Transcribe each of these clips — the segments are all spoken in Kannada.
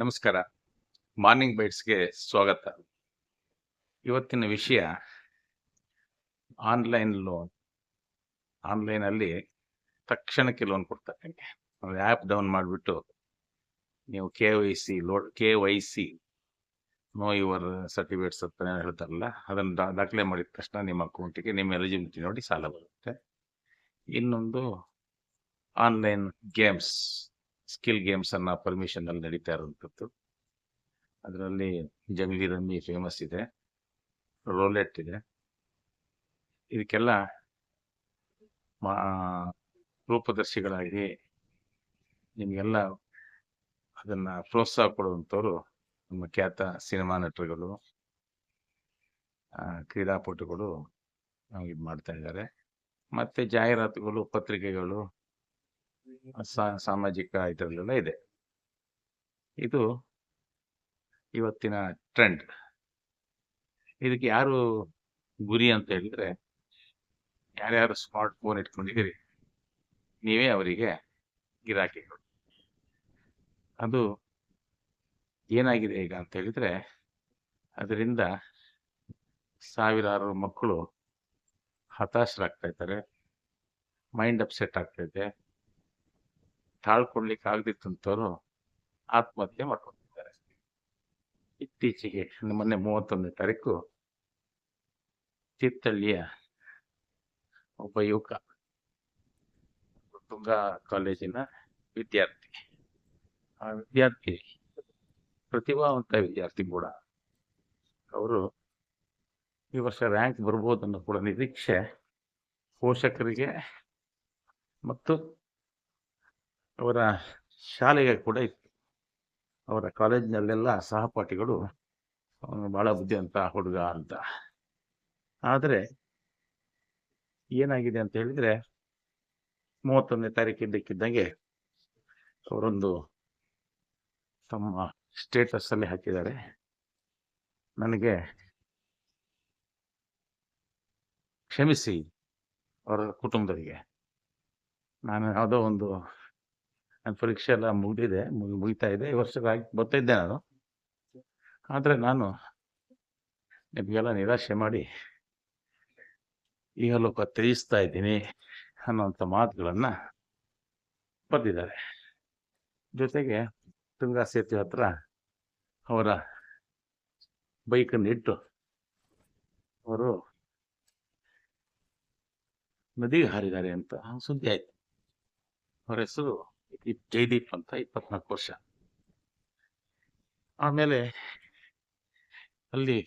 ನಮಸ್ಕಾರ. ಮಾರ್ನಿಂಗ್ ಬೈಟ್ಸ್ಗೆ ಸ್ವಾಗತ. ಇವತ್ತಿನ ವಿಷಯ ಆನ್ಲೈನ್ ಲೋನ್ ಆನ್ಲೈನಲ್ಲಿ ತಕ್ಷಣಕ್ಕೆ ಲೋನ್ ಕೊಡ್ತಾರೆ. ಆ್ಯಪ್ ಡೌನ್ ಮಾಡಿಬಿಟ್ಟು ನೀವು K Y C low K Y C know your certificates ಅಂತ ಹೇಳ್ತಾರಲ್ಲ, ಅದನ್ನು ದಾಖಲೆ ಮಾಡಿದ ತಕ್ಷಣ ನಿಮ್ಮ ಅಕೌಂಟಿಗೆ ನಿಮ್ಮ ಎಲಿಜಿಬಿಲಿಟಿ ನೋಡಿ ಸಾಲ ಬರುತ್ತೆ. ಇನ್ನೊಂದು ಆನ್ಲೈನ್ ಗೇಮ್ಸ್ ಸ್ಕಿಲ್ ಗೇಮ್ಸ್ ಅನ್ನ ಪರ್ಮಿಷನ್ ಅಲ್ಲಿ ನಡೀತಾ ಇರುವಂಥದ್ದು. ಅದರಲ್ಲಿ ಜಂಗ್ಲಿ ರಮ್ಮಿ ಫೇಮಸ್ ಇದೆ. ರೋಲೆಟ್ ಇದೆ. ಇದಕ್ಕೆಲ್ಲ ರೂಪದರ್ಶಿಗಳಾಗಿ ನಿಮಗೆಲ್ಲ ಅದನ್ನ ಪ್ರೋತ್ಸಾಹ ಕೊಡುವಂಥವ್ರು ನಮ್ಮ ಖ್ಯಾತ ಸಿನಿಮಾ ನಟರುಗಳು ಕ್ರೀಡಾಪಟುಗಳು ನಮ್ಗೆ ಇದು ಮಾಡ್ತಾ ಇದ್ದಾರೆ. ಮತ್ತೆ ಜಾಹೀರಾತುಗಳು, ಪತ್ರಿಕೆಗಳು ಸಾಮಾಜಿಕ ಇದರಲ್ಲೆಲ್ಲ ಇದೆ. ಇದು ಇವತ್ತಿನ ಟ್ರೆಂಡ್. ಇದಕ್ಕೆ ಯಾರು ಗುರಿ ಅಂತ ಹೇಳಿದ್ರೆ, ಯಾರ್ಯಾರು ಸ್ಮಾರ್ಟ್ ಫೋನ್ ಇಟ್ಕೊಂಡಿದ್ದೀರಿ, ನೀವೇ ಅವರಿಗೆ ಗಿರಾಕಿಗಳು ಅದು ಏನಾಗಿದೆ ಈಗ ಅಂತ ಹೇಳಿದ್ರೆ, ಅದರಿಂದ ಸಾವಿರಾರು ಮಕ್ಕಳು ಹತಾಶರಾಗ್ತಾ ಇದ್ದಾರೆ, ಮೈಂಡ್ ಅಪ್ಸೆಟ್ ಆಗ್ತಾ ಇದೆ. ತಾಳ್ಕೊಳ್ಲಿಕ್ಕೆ ಆಗದಿತ್ತಂತವರು ಆತ್ಮಹತ್ಯೆ ಮಾಡ್ಕೊಂಡಿದ್ದಾರೆ. ಇತ್ತೀಚೆಗೆ ಮೊನ್ನೆ ಮೂವತ್ತೊಂದನೇ ತಾರೀಕು ತೀರ್ಥಹಳ್ಳಿಯ ಒಬ್ಬ ಯುವಕ ತುಂಗಾ ಕಾಲೇಜಿನ ವಿದ್ಯಾರ್ಥಿ. ಆ ವಿದ್ಯಾರ್ಥಿ ಪ್ರತಿಭಾವಂತ ವಿದ್ಯಾರ್ಥಿ ಕೂಡ. ಅವರು ಈ ವರ್ಷ ರ್ಯಾಂಕ್ ಬರ್ಬೋದು ಕೂಡ ನಿರೀಕ್ಷೆ ಪೋಷಕರಿಗೆ ಮತ್ತು ಅವರ ಶಾಲೆಗೆ ಕೂಡ ಇತ್ತು. ಅವರ ಕಾಲೇಜಿನಲ್ಲೆಲ್ಲ ಸಹಪಾಠಿಗಳು, ಅವನು ಬಹಳ ಬುದ್ಧಿವಂತ ಹುಡುಗ ಅಂತ. ಆದರೆ ಏನಾಗಿದೆ ಅಂತ ಹೇಳಿದ್ರೆ, ಮೂವತ್ತೊಂದನೇ ತಾರೀಕು ಇದ್ದಕ್ಕಿದ್ದಂಗೆ ಅವರೊಂದು ತಮ್ಮ ಸ್ಟೇಟಸ್ ಅಲ್ಲಿ ಹಾಕಿದ್ದಾರೆ. ನನಗೆ ಕ್ಷಮಿಸಿ ಅವರ ಕುಟುಂಬದವರಿಗೆ. ನಾನು ಯಾವುದೋ ಒಂದು ನನ್ನ ಪರೀಕ್ಷೆ ಎಲ್ಲ ಮುಗಿದಿದೆ, ಮುಗಿ- ಮುಗಿತಾ ಇದೆ. ಈ ವರ್ಷಕ್ಕಾಗಿ ಬರ್ತಾಯಿದ್ದೆ ನಾನು. ಆದರೆ ನಾನು ನಿಮಗೆಲ್ಲ ನಿರಾಶೆ ಮಾಡಿ ಈಗ ಲೋಕ ತ್ಯಜಿಸ್ತಾ ಇದ್ದೀನಿ ಅನ್ನೋಂಥ ಮಾತುಗಳನ್ನು ಬರೆದಿದ್ದಾರೆ. ಜೊತೆಗೆ ತುಂಗಾ ಸೇತುವೆ ಹತ್ರ ಅವರ ಬೈಕನ್ನು ಇಟ್ಟು ಅವರು ನದಿಗೆ ಹಾರಿದ್ದಾರೆ ಅಂತ ಸುದ್ದಿ ಆಯಿತು. ಅವರ ಹೆಸರು ಜೈದೀಪ್ ಅಂತ ಇಪ್ಪತ್ನಾಲ್ಕು ವರ್ಷ. ಆಮೇಲೆ ಅಲ್ಲಿ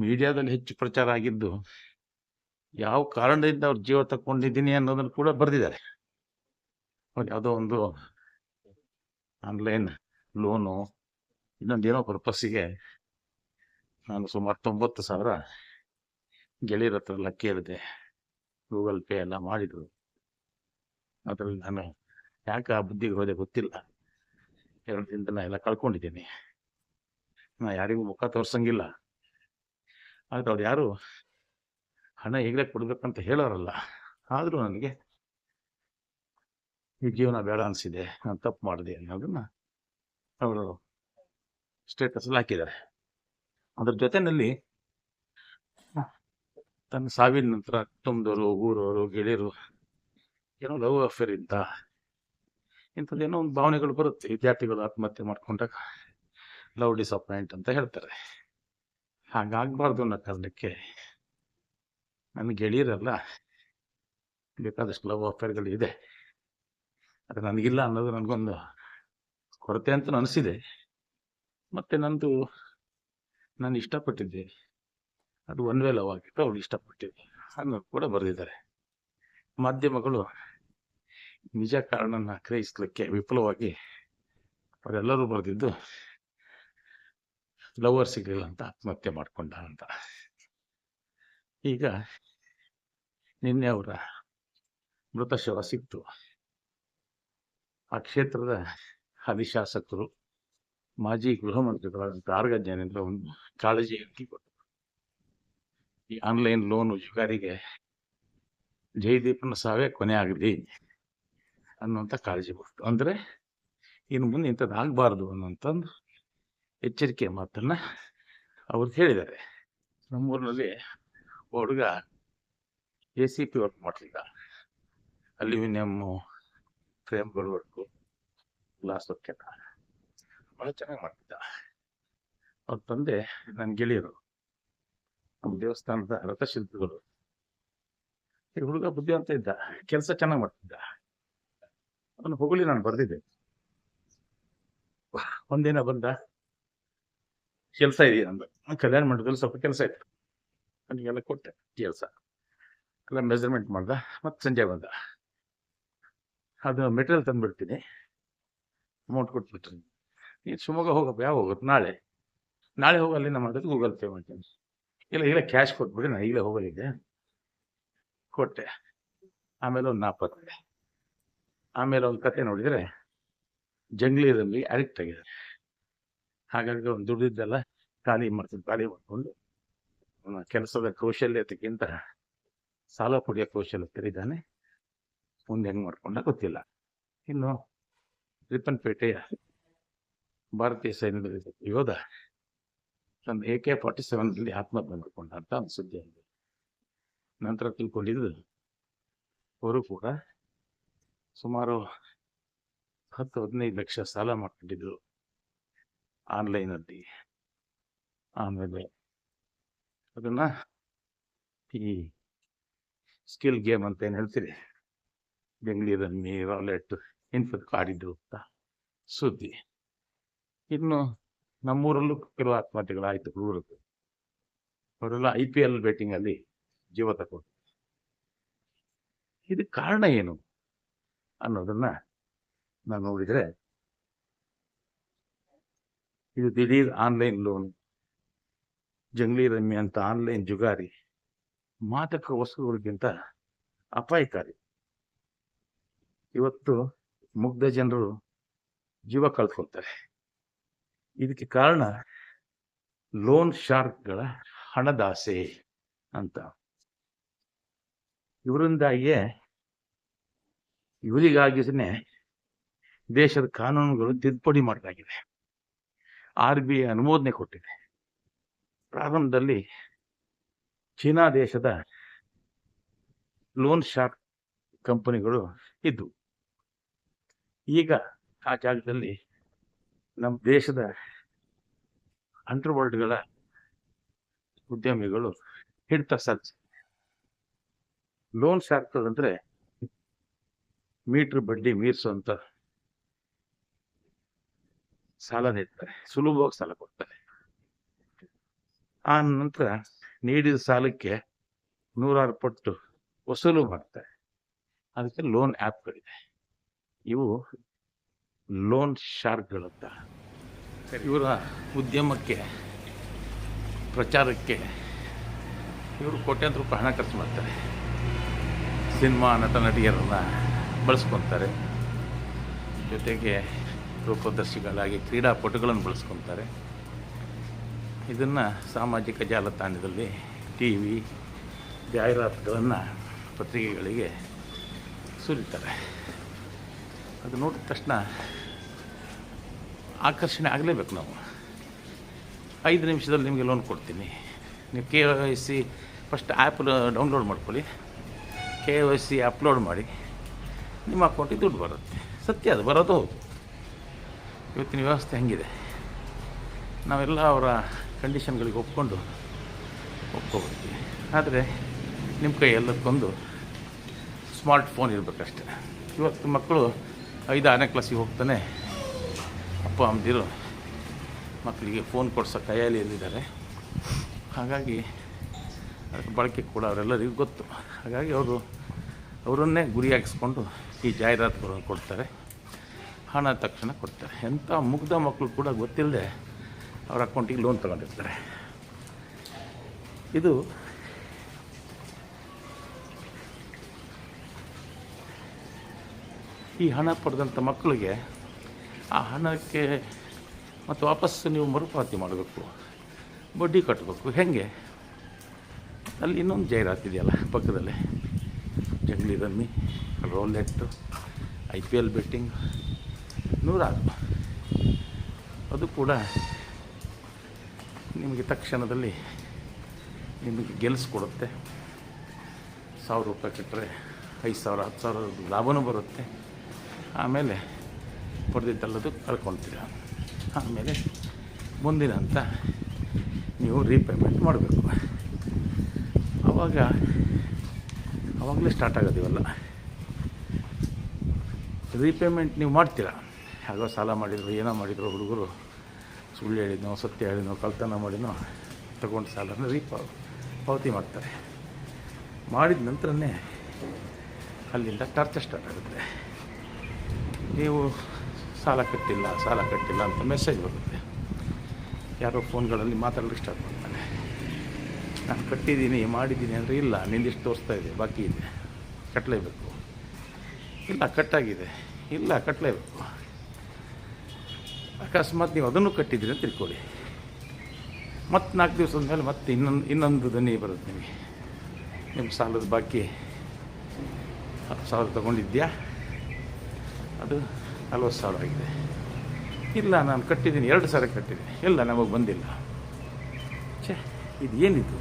ಮೀಡಿಯಾದಲ್ಲಿ ಹೆಚ್ಚು ಪ್ರಚಾರ ಆಗಿದ್ದು ಯಾವ ಕಾರಣದಿಂದ ಅವ್ರ ಜೀವ ತಕ್ಕೊಂಡಿದ್ದೀನಿ ಅನ್ನೋದನ್ನು ಕೂಡ ಬರೆದಿದ್ದಾರೆ. ಯಾವುದೋ ಒಂದು ಆನ್ಲೈನ್ ಲೋನು ಇನ್ನೊಂದೇನೋ ಪರ್ಪಸ್ಸಿಗೆ ನಾನು ಸುಮಾರು ತೊಂಬತ್ತು ಸಾವಿರ ಗೆಳೆಯರ ಹತ್ರ ಎಲ್ಲ ಕೇಳಿದೆ ಗೂಗಲ್ ಪೇ ಎಲ್ಲ ಮಾಡಿದ್ರು. ಅದ್ರಲ್ಲಿ ನಾನು ಯಾಕೆ ಆ ಬುದ್ಧಿಗೆ ಹೋದೆ ಗೊತ್ತಿಲ್ಲ. ಎರಡು ದಿನದ ಎಲ್ಲ ಕಳ್ಕೊಂಡಿದ್ದೀನಿ. ನಾ ಯಾರಿಗೂ ಮುಖ ತೋರ್ಸಂಗಿಲ್ಲ. ಆದ್ರೆ ಅವ್ರು ಯಾರು ಹಣ ಈಗಲೇ ಕೊಡಬೇಕಂತ ಹೇಳೋರಲ್ಲ. ಆದರೂ ನನಗೆ ಈ ಜೀವನ ಬೇಡ ಅನಿಸಿದೆ. ನಾನು ತಪ್ಪು ಮಾಡಿದೆ ಅನ್ನೋದನ್ನ ಅವರು ಸ್ಟೇಟಸ್ ಹಾಕಿದ್ದಾರೆ. ಅದ್ರ ಜೊತೆನಲ್ಲಿ ತನ್ನ ಸಾವಿನ ನಂತರ ಕುಟುಂಬದವರು, ಊರವರು, ಗೆಳೆಯರು ಏನೋ ಲವ್ ಅಫೇರ್ ಇದ್ದ ಇಂಥದ್ದೇನೋ ಒಂದು ಭಾವನೆಗಳು ಬರುತ್ತೆ. ವಿದ್ಯಾರ್ಥಿಗಳು ಆತ್ಮಹತ್ಯೆ ಮಾಡ್ಕೊಂಡಾಗ ಲವ್ ಡಿಸಪಾಯಿಂಟ್ ಅಂತ ಹೇಳ್ತಾರೆ. ಹಾಗಾಗಬಾರ್ದು ಅನ್ನೋ ಕಾರಣಕ್ಕೆ ನನ್ನ ಗೆಳೆಯರಲ್ಲ ಬೇಕಾದಷ್ಟು ಲವ್ ಅಫೇರ್ಗಳು ಇದೆ. ಅದು ನನಗಿಲ್ಲ ಅನ್ನೋದು ನನಗೊಂದು ಕೊರತೆ ಅಂತ ಅನಿಸಿದೆ. ಮತ್ತು ನಂದು ನಾನು ಇಷ್ಟಪಟ್ಟಿದ್ದೆ. ಅದು ಒನ್ ವೇ ಲವ್ ಆಗಿತ್ತು ಅವಳು ಇಷ್ಟಪಟ್ಟಿದ್ದೆ ಅನ್ನೋದು ಕೂಡ ಬರೆದಿದ್ದಾರೆ. ಮಾಧ್ಯಮಗಳು ನಿಜ ಕಾರಣನ ಗ್ರಹಿಸ್ಲಿಕ್ಕೆ ವಿಫಲವಾಗಿ ಅವರೆಲ್ಲರೂ ಬರೆದಿದ್ದು ಲವರ್ ಸಿಗಲಿಲ್ಲ ಅಂತ ಆತ್ಮಹತ್ಯೆ ಮಾಡ್ಕೊಂಡ ಅಂತ. ಈಗ ನಿನ್ನೆ ಅವರ ಮೃತ ಶವ ಸಿಕ್ತು. ಆ ಕ್ಷೇತ್ರದ ಹಾಲಿ ಶಾಸಕರು ಮಾಜಿ ಗೃಹ ಮಂತ್ರಿಗಳಾದಂಥ ಆರ್ಗ ಒಂದು ಕಾಳಜಿ ಕೊಟ್ಟರು. ಈ ಆನ್ಲೈನ್ ಲೋನ್ ಯುಗಾರಿಗೆ ಜಯದೀಪನ ಸಾವೇ ಕೊನೆ ಆಗಲಿ. ಅನ್ನುವಂಥ ಕಾಳಜಿ ಕೊಟ್ಟು ಅಂದ್ರೆ ಇನ್ನು ಮುಂದೆ ಇಂಥದ್ದು ಆಗಬಾರ್ದು ಅನ್ನೋಂಥದ್ದು ಎಚ್ಚರಿಕೆ ಮಾತನ್ನು ಅವ್ರು ಹೇಳಿದ್ದಾರೆ. ನಮ್ಮೂರಿನಲ್ಲಿ ಹುಡುಗ ಎ ಸಿ ಪಿ ವರ್ಕ್ ಮಾಡ್ತಿದ್ದ. ಅಲ್ಯೂಮಿನಿಯಮ್ಮು ಫ್ರೇಮ್ಗಳು ವರ್ಕು, ಗ್ಲಾಸ್ ವರ್ಕ್ ಎಲ್ಲ ಭಾಳ ಚೆನ್ನಾಗಿ ಮಾಡ್ತಿದ್ದ. ಅವ್ರ ತಂದೆ ನನ್ನ ಗೆಳೆಯರು. ನಮ್ಮ ದೇವಸ್ಥಾನದ ರಥಶಿಲ್ಪಿಗಳು. ಈ ಹುಡುಗ ಬುದ್ಧಿವಂತ ಇದ್ದ. ಕೆಲಸ ಚೆನ್ನಾಗಿ ಮಾಡ್ತಿದ್ದ. ಅವನು ಹೊಗಳಿ ನಾನು ಬರೆದಿದ್ದೆ. ಒಂದಿನ ಬಂದ. ಕೆಲಸ ಇದೆಯಾ ಅಂದ ಕಲ್ಯಾಣ ಮಂಟಪದಲ್ಲಿ ಸ್ವಲ್ಪ ಕೆಲಸ ಇತ್ತು. ನನಗೆಲ್ಲ ಕೊಟ್ಟೆ, ಕೆಲಸ. ಎಲ್ಲ ಮೆಜರ್ಮೆಂಟ್ ಮಾಡ್ದ, ಮತ್ತೆ ಸಂಜೆ ಬಂದ. ಅದು ಮೆಟೀರಿಯಲ್ ತಂದ್ಬಿಡ್ತೀನಿ. ಅಮೌಂಟ್ ಕೊಟ್ಬಿಟ್ರಿ ನೀನು ಶಿವಮೊಗ್ಗ ಹೋಗಪ್ಪ ಯಾವ ಹೋಗುತ್ತೆ? ನಾಳೆ. ನಾಳೆ ಹೋಗಿ ಅಲ್ಲಿಂದ ಮಾಡೋದು ಗೂಗಲ್ ಪೇ ಮಾಡ್ತೀನಿ. ಇಲ್ಲ ಇಲ್ಲ ಕ್ಯಾಶ್ ಕೊಟ್ಬಿಡಿ ನಾನು ಈಗಲೇ ಹೋಗಲಿದ್ದೆ ಕೊಟ್ಟೆ. ಆಮೇಲೆ ಒಂದು ನಾಪತ್ತೆ. ಆಮೇಲೆ ಒಂದು ಕತೆ ನೋಡಿದರೆ ಜಂಗ್ಲಿಯಲ್ಲಿ ಅಡಿಕ್ಟ್ ಆಗಿದ್ದಾರೆ. ಹಾಗಾಗಿ ಒಂದು ದುಡ್ದಿದ್ದೆಲ್ಲ ಖಾಲಿ ಮಾಡ್ತೀನಿ, ಖಾಲಿ ಮಾಡಿಕೊಂಡು ಅವನ ಕೆಲಸದ ಕೌಶಲ್ಯತೆಗಿಂತ ಸಾಲ ಪಡೆಯೋ ಕೌಶಲ್ಯತರಿದ್ದಾನೆ. ಮುಂದೆ ಹೆಂಗೆ ಮಾಡ್ಕೊಂಡ ಗೊತ್ತಿಲ್ಲ. ಇನ್ನು ರಿಪ್ಪನ್ಪೇಟೆಯ ಭಾರತೀಯ ಸೈನ್ಯದ ಯೋಧ ತನ್ನ ಎ ಕೆ ಫಾರ್ಟಿ ಸೆವೆನ್ನಲ್ಲಿ ಆತ್ಮಹತ್ಯೆ ಮಾಡಿಕೊಂಡ ಅಂತ ಒಂದು ಸುದ್ದಿ ಆಗಿದೆ ನಂತರ ತಿಳ್ಕೊಂಡಿದ್ದು ಅವರು ಕೂಡ ಸುಮಾರು ಹತ್ತು ಹದಿನೈದು ಲಕ್ಷ ಸಾಲ ಮಾಡ್ಕೊಂಡಿದ್ರು ಆನ್ಲೈನಲ್ಲಿ ಆಮೇಲೆ ಅದನ್ನ ಈ ಸ್ಕಿಲ್ ಗೇಮ್ ಅಂತ ಏನು ಹೇಳ್ತೀರಿ? ಬೆಂಗಳೂರಲ್ಲಿ ರಾಲೆಟ್ ಇಂಥದ್ದು ಆಡಿದ್ರು ಅಂತ ಸುದ್ದಿ. ಇನ್ನು ನಮ್ಮೂರಲ್ಲೂ ಕೆಲವು ಆತ್ಮಹತ್ಯೆಗಳಾಯಿತು ಹುಡುಗರದ್ದು ಅವರೆಲ್ಲ ಐ ಪಿ ಎಲ್ ಅಲ್ಲಿ ಜೀವ ತಗೊಂಡು ಇದಕ್ಕೆ ಕಾರಣ ಏನು? ಅನ್ನೋದನ್ನ ನಾವು ನೋಡಿದರೆ ಇದು ದಿಢೀರ್ ಆನ್ಲೈನ್ ಲೋನ್, ಜಂಗ್ಲಿ ರಮ್ಯ ಅಂತ ಆನ್ಲೈನ್ ಜುಗಾರಿ, ಮಾದಕ ವಸ್ತುಗಳಿಗಿಂತ ಅಪಾಯಕಾರಿ. ಇವತ್ತು ಮುಗ್ಧ ಜನರು ಜೀವ ಕಳ್ಕೊಳ್ತಾರೆ ಇದಕ್ಕೆ ಕಾರಣ ಲೋನ್ ಶಾರ್ಕ್ಗಳ ಹಣದಾಸೆ ಅಂತ. ಇವರಿಂದಾಗಿಯೇ ಇವರಿಗಾಗಿನೇ ದೇಶದ ಕಾನೂನುಗಳು ತಿದ್ದುಪಡಿ ಮಾಡಲಾಗಿದೆ. ಆರ್ ಬಿ ಐ ಅನುಮೋದನೆ ಕೊಟ್ಟಿದೆ. ಪ್ರಾರಂಭದಲ್ಲಿ ಚೀನಾ ದೇಶದ ಲೋನ್ ಶಾರ್ಕ್ ಕಂಪನಿಗಳು ಇದ್ದವು ಈಗ ಆ ಜಾಗದಲ್ಲಿ ನಮ್ಮ ದೇಶದ ಅಂಡರ್ವರ್ಲ್ಡ್ಗಳ ಉದ್ಯಮಿಗಳು ಹಿಡಿತ ಸಾಧಿಸಿದೆ ಲೋನ್ ಶಾರ್ಕ್ಗಳು ಅಂದ್ರೆ ಮೀಟರ್ ಬಡ್ಡಿ ಮೀರಿಸುವಂತ ಸಾಲ ನೀಡ್ತಾರೆ. ಸುಲಭವಾಗಿ ಸಾಲ ಕೊಡ್ತಾರೆ. ಆ ನಂತರ ನೀಡಿದ ಸಾಲಕ್ಕೆ ನೂರಾರು ಪಟ್ಟು ವಸೂಲು ಮಾಡ್ತಾರೆ. ಅದಕ್ಕೆ ಲೋನ್ ಆ್ಯಪ್ಗಳಿದೆ. ಇವು ಲೋನ್ ಶಾರ್ಕ್ಗಳಂತ. ಇವರ ಉದ್ಯಮಕ್ಕೆ, ಪ್ರಚಾರಕ್ಕೆ ಇವರು ಕೋಟ್ಯಾಂತರ ರೂಪಾಯಿ ಹಣ ಖರ್ಚು ಮಾಡ್ತಾರೆ. ಸಿನಿಮಾ ನಟ, ನಟಿಯರನ್ನು ಬಳಸ್ಕೊತಾರೆ. ಜೊತೆಗೆ ರೂಪದರ್ಶಿಗಳಾಗಿ ಕ್ರೀಡಾಪಟುಗಳನ್ನು ಬಳಸ್ಕೊತಾರೆ. ಇದನ್ನು ಸಾಮಾಜಿಕ ಜಾಲತಾಣದಲ್ಲಿ ಟಿ ವಿ ಜಾಹೀರಾತುಗಳನ್ನು ಪತ್ರಿಕೆಗಳಿಗೆ ಸುರಿತಾರೆ. ಅದು ನೋಡಿದ ತಕ್ಷಣ ಆಕರ್ಷಣೆ ಆಗಲೇಬೇಕು ನಾವು. ಐದು ನಿಮಿಷದಲ್ಲಿ ನಿಮಗೆ ಲೋನ್ ಕೊಡ್ತೀನಿ. ನೀವು K Y C first app download ಮಾಡ್ಕೊಳ್ಳಿ. ಕೆ ವೈ ಸಿ ಅಪ್ಲೋಡ್ ಮಾಡಿ. ನಿಮ್ಮ ಅಕೌಂಟಿಗೆ ದುಡ್ಡು ಬರುತ್ತೆ. ಸತ್ಯ ಅದು, ಬರೋದು ಹೌದು. ಇವತ್ತಿನ ವ್ಯವಸ್ಥೆ ಹೆಂಗಿದೆ? ನಾವೆಲ್ಲ ಅವರ ಕಂಡೀಷನ್ಗಳಿಗೆ ಒಪ್ಕೊಂಡು ಒಪ್ಕೊಬಿಡ್ತೀವಿ ಆದರೆ ನಿಮ್ಮ ಕೈ ಎಲ್ಲದಕ್ಕೊಂದು ಸ್ಮಾರ್ಟ್ ಫೋನ್ ಇರಬೇಕಷ್ಟೆ. ಇವತ್ತು ಮಕ್ಕಳು ಐದು ಆರನೇ ಕ್ಲಾಸಿಗೆ ಹೋಗ್ತಾನೆ. ಅಪ್ಪ, ಅಮ್ಮದಿರು ಮಕ್ಕಳಿಗೆ ಫೋನ್ ಕೊಡ್ಸೋ ಕೈಯಾಲಿಯಲ್ಲಿದ್ದಾರೆ ಹಾಗಾಗಿ ಅದಕ್ಕೆ ಬಳಕೆ ಕೂಡ ಅವರೆಲ್ಲರಿಗೂ ಗೊತ್ತು. ಹಾಗಾಗಿ ಅವರು ಅವರನ್ನೇ ಗುರಿಯಾಗಿಸ್ಕೊಂಡು ಈ ಜಾಹೀರಾತುಗಳನ್ನು ಕೊಡ್ತಾರೆ, ಹಣ ತಕ್ಷಣ ಕೊಡ್ತಾರೆ. ಎಂಥ ಮುಗ್ಧ ಮಕ್ಕಳು ಕೂಡ ಗೊತ್ತಿಲ್ಲದೆ ಅವ್ರ ಅಕೌಂಟಿಗೆ ಲೋನ್ ತಗೊಂಡಿರ್ತಾರೆ. ಇದು ಈ ಹಣ ಪಡೆದಂಥ ಮಕ್ಕಳಿಗೆ ಆ ಹಣಕ್ಕೆ ಮತ್ತು ವಾಪಸ್ಸು ನೀವು ಮರುಪಾವತಿ ಮಾಡಬೇಕು, ಬಡ್ಡಿ ಕಟ್ಟಬೇಕು. ಹೇಗೆ? ಅಲ್ಲಿ ಇನ್ನೊಂದು ಜಾಹೀರಾತು ಇದೆಯಲ್ಲ ಪಕ್ಕದಲ್ಲೇ. Junglee rummy roulette I P L betting ನೂರಾರು. ಅದು ಕೂಡ ನಿಮಗೆ ತಕ್ಷಣದಲ್ಲಿ ನಿಮಗೆ ಗೆಲ್ಲಿಸ್ಕೊಡುತ್ತೆ ಸಾವಿರ ರೂಪಾಯಿ ಕಟ್ಟರೆ ಐದು ಸಾವಿರ, ಹತ್ತು ಸಾವಿರ ಲಾಭವೂ ಬರುತ್ತೆ. ಆಮೇಲೆ ಹೊಡೆದಿದ್ದಲ್ಲದು ಕಳ್ಕೊಳ್ತೀರ ಆಮೇಲೆ ಮುಂದಿನ ಅಂತ ನೀವು ರೀಪೇಮೆಂಟ್ ಮಾಡಬೇಕು. ಆವಾಗ ಆವಾಗಲೇ ಸ್ಟಾರ್ಟ್ ಆಗೋದಿವಲ್ಲ ರೀಪೇಮೆಂಟ್ ನೀವು ಮಾಡ್ತೀರಾ? ಯಾವಾಗ ಸಾಲ ಮಾಡಿದ್ರು, ಏನೋ ಮಾಡಿದ್ರು, ಹುಡುಗರು ಸುಳ್ಳು ಹೇಳಿದ್ನೋ, ಸತ್ಯ ಹೇಳಿದ್ನೋ, ಕಳ್ತನ ಮಾಡಿದ್ನೋ, ತಗೊಂಡು ಸಾಲನ ರೀಪ ಪಾವತಿ ಮಾಡ್ತಾರೆ. ಮಾಡಿದ ನಂತರನೇ ಅಲ್ಲಿಂದ ಟಾರ್ಚರ್ ಸ್ಟಾರ್ಟ್ ಆಗುತ್ತೆ. ನೀವು ಸಾಲ ಕಟ್ಟಿಲ್ಲ ಸಾಲ ಕಟ್ಟಿಲ್ಲ ಅಂತ ಮೆಸೇಜ್ ಬರುತ್ತೆ. ಯಾರೋ ಫೋನ್ಗಳಲ್ಲಿ ಮಾತಾಡಲಿಕ್ಕೆ ಸ್ಟಾರ್ಟ್ ನಾನು ಕಟ್ಟಿದ್ದೀನಿ, ಮಾಡಿದ್ದೀನಿ ಅಂದರೆ ಇಲ್ಲ ನಿಂದಿಷ್ಟು ತೋರಿಸ್ತಾ ಇದೆ, ಬಾಕಿ ಇದೆ. ಕಟ್ಟಲೇಬೇಕು ಇಲ್ಲ, ಕಟ್ಟಾಗಿದೆ. ಇಲ್ಲ ಕಟ್ಟಲೇಬೇಕು ಅಕಸ್ಮಾತ್ ನೀವು ಅದನ್ನು ಕಟ್ಟಿದ್ದೀರಿ ಅಂತ ತಿಳ್ಕೊಳ್ಳಿ. ಮತ್ತು ನಾಲ್ಕು ದಿವಸದ ಮೇಲೆ ಮತ್ತೆ ಇನ್ನೊಂದು ಇನ್ನೊಂದು ದನಿ ಬರುತ್ತೆ ನಿಮಗೆ. ನಿಮ್ಮ ಸಾಲದ ಬಾಕಿ ಹತ್ತು ಸಾವಿರ ತೊಗೊಂಡಿದ್ಯಾ? ಅದು ನಲ್ವತ್ತು ಸಾವಿರ ಆಗಿದೆ. ಇಲ್ಲ, ನಾನು ಕಟ್ಟಿದ್ದೀನಿ, ಎರಡು ಸಾವಿರ ಕಟ್ಟಿದ್ದೀನಿ. ಇಲ್ಲ, ನಮಗೆ ಬಂದಿಲ್ಲ. ಛೇ, ಇದು ಏನಿದು?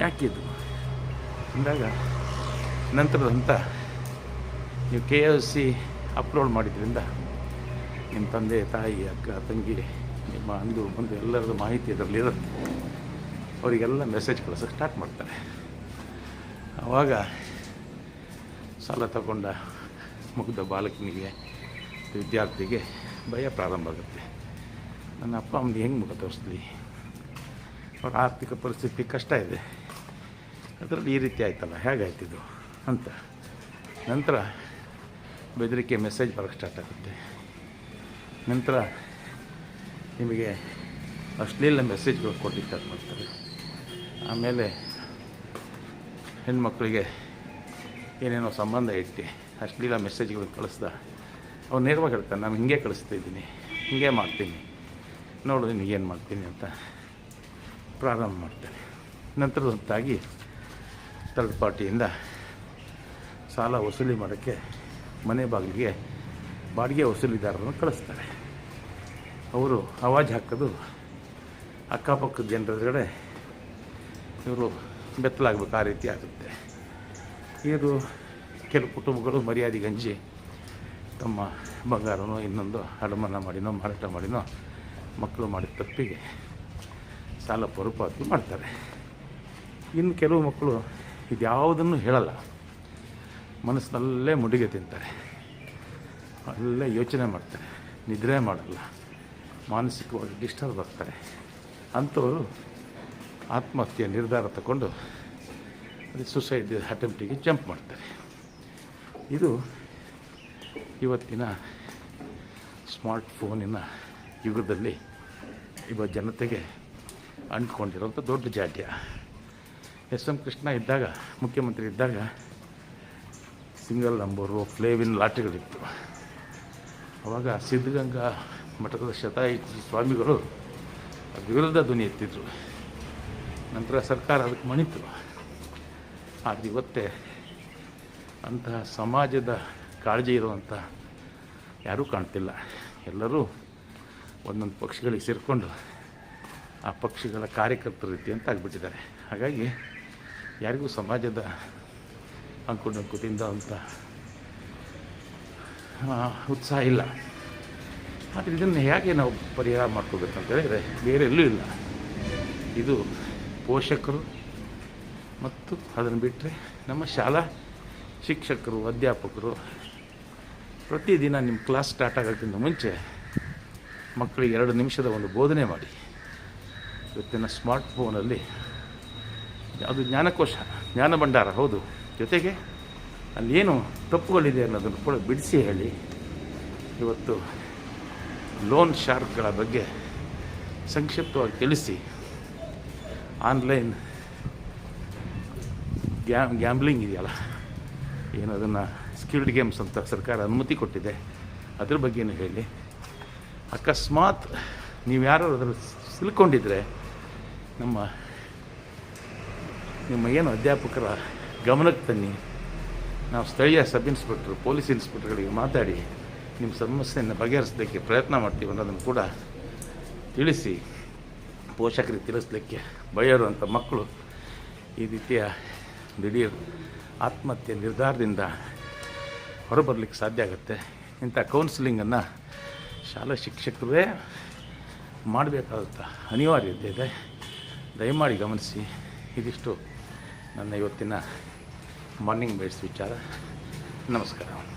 ಯಾಕಿದು ಅಂದಾಗ ನಂತರದ ಹಂತ ನೀವು ಕೆ ಎಲ್ ಸಿ ಅಪ್ಲೋಡ್ ಮಾಡಿದ್ರಿಂದ ನಿಮ್ಮ ತಂದೆ, ತಾಯಿ, ಅಕ್ಕ, ತಂಗಿ, ನಿಮ್ಮ ಅಂದು ಬಂದು ಎಲ್ಲರದ್ದು ಮಾಹಿತಿ ಇದರಲ್ಲಿ ಇರುತ್ತೆ. ಅವರಿಗೆಲ್ಲ ಮೆಸೇಜ್ ಕಳಿಸೋಕ್ಕೆ ಸ್ಟಾರ್ಟ್ ಮಾಡ್ತಾರೆ. ಆವಾಗ ಸಾಲ ತಗೊಂಡ ಮುಗ್ದ ಬಾಲಕನಿಗೆ, ವಿದ್ಯಾರ್ಥಿಗೆ ಭಯ ಪ್ರಾರಂಭ ಆಗುತ್ತೆ. ನನ್ನ ಅಪ್ಪ, ಅಮ್ಮನಿಗೆ ಹೆಂಗೆ ಮುಖ ತೋರಿಸ್ತೀವಿ ಅವ್ರ ಆರ್ಥಿಕ ಪರಿಸ್ಥಿತಿ ಕಷ್ಟ ಇದೆ. ಅದರಲ್ಲಿ ಈ ರೀತಿ ಆಯ್ತಲ್ಲ ಹೇಗಾಯ್ತಿದ್ದು ಅಂತ. ನಂತರ ಬೆದರಿಕೆ ಮೆಸೇಜ್ ಬರೋಕ್ಕೆ ಸ್ಟಾರ್ಟ್ ಆಗುತ್ತೆ. ನಂತರ ನಿಮಗೆ ಅಶ್ಲೀಲ ಮೆಸೇಜ್ಗಳು ಕೊಡ್ಲಿಕ್ಕೆ ಸ್ಟಾರ್ಟ್ ಮಾಡ್ತಾರೆ. ಆಮೇಲೆ ಹೆಣ್ಮಕ್ಳಿಗೆ ಏನೇನೋ ಸಂಬಂಧ ಇಟ್ಟು ಅಶ್ಲೀಲ ಮೆಸೇಜ್ಗಳು ಕಳಿಸ್ದ. ಅವ್ರು ನೇರವಾಗಿ ಹೇಳ್ತಾನೆ, ನಾನು ಹಿಂಗೆ ಕಳಿಸ್ತಾ ಇದ್ದೀನಿ, ಹಿಂಗೆ ಮಾಡ್ತೀನಿ. ನೋಡು ನಿನಗೇನು ಮಾಡ್ತೀನಿ ಅಂತ ಪ್ರಾರಂಭ ಮಾಡ್ತಾರೆ ನಂತರದಂತಾಗಿ ಥರ್ಡ್ ಪಾರ್ಟಿಯಿಂದ ಸಾಲ ವಸೂಲಿ ಮಾಡೋಕ್ಕೆ ಮನೆ ಬಾಗಿಲಿಗೆ ಬಾಡಿಗೆ ವಸೂಲಿದಾರರನ್ನು ಕಳಿಸ್ತಾರೆ. ಅವರು ಅವಾಜ್ ಹಾಕೋದು ಅಕ್ಕಪಕ್ಕದ ಜನರ ಇವರು ಬೆತ್ತಲಾಗಬೇಕು ಆ ರೀತಿ ಆಗುತ್ತೆ. ಇದು ಕೆಲವು ಕುಟುಂಬಗಳು ಮರ್ಯಾದೆ ಗಂಜಿ ತಮ್ಮ ಬಂಗಾರನೋ ಇನ್ನೊಂದು ಅಡಮಾನ ಮಾಡಿನೋ ಮಾರಾಟ ಮಾಡಿನೋ ಮಕ್ಕಳು ಮಾಡಿದ ತಪ್ಪಿಗೆ ಸಾಲ ಮರುಪಾವತಿ ಮಾಡ್ತಾರೆ. ಇನ್ನು ಕೆಲವು ಮಕ್ಕಳು ಇದ್ಯಾವುದನ್ನು ಹೇಳಲ್ಲ. ಮನಸ್ಸಿನಲ್ಲೇ ಮುಡಿಗೆ ತಿಂತಾರೆ. ಅಲ್ಲೇ ಯೋಚನೆ ಮಾಡ್ತಾರೆ. ನಿದ್ರೆ ಮಾಡಲ್ಲ. ಮಾನಸಿಕವಾಗಿ ಡಿಸ್ಟರ್ಬ್ ಆಗ್ತಾರೆ. ಅಂಥವರು ಆತ್ಮಹತ್ಯೆ ನಿರ್ಧಾರ ತಗೊಂಡು ಅದು ಸುಸೈಡ್ ಅಟೆಂಪ್ಟಿಗೆ ಜಂಪ್ ಮಾಡ್ತಾರೆ. ಇದು ಇವತ್ತಿನ ಸ್ಮಾರ್ಟ್ ಫೋನಿನ ಯುಗದಲ್ಲಿ ಇವ ಜನತೆಗೆ ಅಂಟ್ಕೊಂಡಿರೋಂಥ ದೊಡ್ಡ ಜಾಡ್ಯ. ಎಸ್ ಎಂ ಕೃಷ್ಣ ಇದ್ದಾಗ, ಮುಖ್ಯಮಂತ್ರಿ ಇದ್ದಾಗ ಸಿಂಗಲ್ ನಂಬರು ಫ್ಲೇವಿನ್ ಲಾಟ್ರಿಗಳಿತ್ತು ಅವಾಗ ಸಿದ್ಧಗಂಗಾ ಮಠದ ಶತಾಯಿ ಸ್ವಾಮಿಗಳು ವಿರುದ್ಧ ಧ್ವನಿ ಎತ್ತಿದ್ರು. ನಂತರ ಸರ್ಕಾರ ಅದಕ್ಕೆ ಮಣಿತು. ಆದರೆ ಇವತ್ತೇ ಅಂತಹ ಸಮಾಜದ ಕಾಳಜಿ ಇರುವಂಥ ಯಾರೂ ಕಾಣ್ತಿಲ್ಲ. ಎಲ್ಲರೂ ಒಂದೊಂದು ಪಕ್ಷಗಳಿಗೆ ಸೇರಿಕೊಂಡು ಆ ಪಕ್ಷಗಳ ಕಾರ್ಯಕರ್ತರ ರೀತಿ ಅಂತ ಆಗಿಬಿಟ್ಟಿದ್ದಾರೆ. ಹಾಗಾಗಿ ಯಾರಿಗೂ ಸಮಾಜದ ಅಂಕು ತಿಂದ ಅಂತ ಉತ್ಸಾಹ ಇಲ್ಲ. ಆದರೆ ಇದನ್ನು ಹೇಗೆ ನಾವು ಪರಿಹಾರ ಮಾಡ್ಕೋಬೇಕಂತ ಹೇಳಿದರೆ ಬೇರೆ ಎಲ್ಲೂ ಇಲ್ಲ. ಇದು ಪೋಷಕರು ಮತ್ತು ಅದನ್ನು ಬಿಟ್ಟರೆ ನಮ್ಮ ಶಾಲಾ ಶಿಕ್ಷಕರು, ಅಧ್ಯಾಪಕರು ಪ್ರತಿದಿನ ನಿಮ್ಮ ಕ್ಲಾಸ್ ಸ್ಟಾರ್ಟ್ ಆಗೋಕ್ಕಿಂತ ಮುಂಚೆ ಮಕ್ಕಳಿಗೆ ಎರಡು ನಿಮಿಷದ ಒಂದು ಬೋಧನೆ ಮಾಡಿ. ಇವತ್ತಿನ ಸ್ಮಾರ್ಟ್ ಫೋನಲ್ಲಿ ಅದು ಜ್ಞಾನಕೋಶ, ಜ್ಞಾನ ಭಂಡಾರ, ಹೌದು. ಜೊತೆಗೆ ಅಲ್ಲಿ ಏನು ತಪ್ಪುಗಳಿದೆ ಅನ್ನೋದನ್ನು ಕೂಡ ಬಿಡಿಸಿ ಹೇಳಿ. ಇವತ್ತು ಲೋನ್ ಶಾರ್ಕ್ಗಳ ಬಗ್ಗೆ ಸಂಕ್ಷಿಪ್ತವಾಗಿ ತಿಳಿಸಿ. ಆನ್ಲೈನ್ ಗ್ಯಾ, ಗ್ಯಾಂಬ್ಲಿಂಗ್ ಇದೆಯಲ್ಲ, ಏನು ಅದನ್ನು ಸ್ಕಿಲ್ಡ್ ಗೇಮ್ಸ್ ಅಂತ ಸರ್ಕಾರ ಅನುಮತಿ ಕೊಟ್ಟಿದೆ. ಅದ್ರ ಬಗ್ಗೆನೂ ಹೇಳಿ. ಅಕಸ್ಮಾತ್ ನೀವು ಯಾರು ಅದರಲ್ಲಿ ಸಿಲ್ಕೊಂಡಿದ್ರೆ ನಮ್ಮ ನಿಮ್ಮ ಏನು ಅಧ್ಯಾಪಕರ ಗಮನಕ್ಕೆ ತನ್ನಿ? ನಾವು ಸ್ಥಳೀಯ ಸಬ್ ಇನ್ಸ್ಪೆಕ್ಟ್ರು, ಪೊಲೀಸ್ ಇನ್ಸ್ಪೆಕ್ಟರ್ಗಳಿಗೆ ಮಾತಾಡಿ ನಿಮ್ಮ ಸಮಸ್ಯೆಯನ್ನು ಬಗೆಹರಿಸಲಿಕ್ಕೆ ಪ್ರಯತ್ನ ಮಾಡ್ತೀವಿ ಅನ್ನೋದನ್ನು ಕೂಡ ತಿಳಿಸಿ, ಪೋಷಕರಿಗೆ ತಿಳಿಸ್ಲಿಕ್ಕೆ ಬಯರುವಂಥ ಮಕ್ಕಳು ಈ ರೀತಿಯ ದಿಢೀರ್ ಆತ್ಮಹತ್ಯೆ ನಿರ್ಧಾರದಿಂದ ಹೊರಬರಲಿಕ್ಕೆ ಸಾಧ್ಯ ಆಗುತ್ತೆ. ಇಂಥ ಕೌನ್ಸಿಲಿಂಗನ್ನು ಶಾಲಾ ಶಿಕ್ಷಕರೇ ಮಾಡಬೇಕಾದಂಥ ಅನಿವಾರ್ಯತೆ ಇದೆ. ದಯಮಾಡಿ ಗಮನಿಸಿ, ಇದಿಷ್ಟು ನನ್ನ ಇವತ್ತಿನ ಮಾರ್ನಿಂಗ್ ಬೈಟ್ಸ್ ವಿಚಾರ. ನಮಸ್ಕಾರ.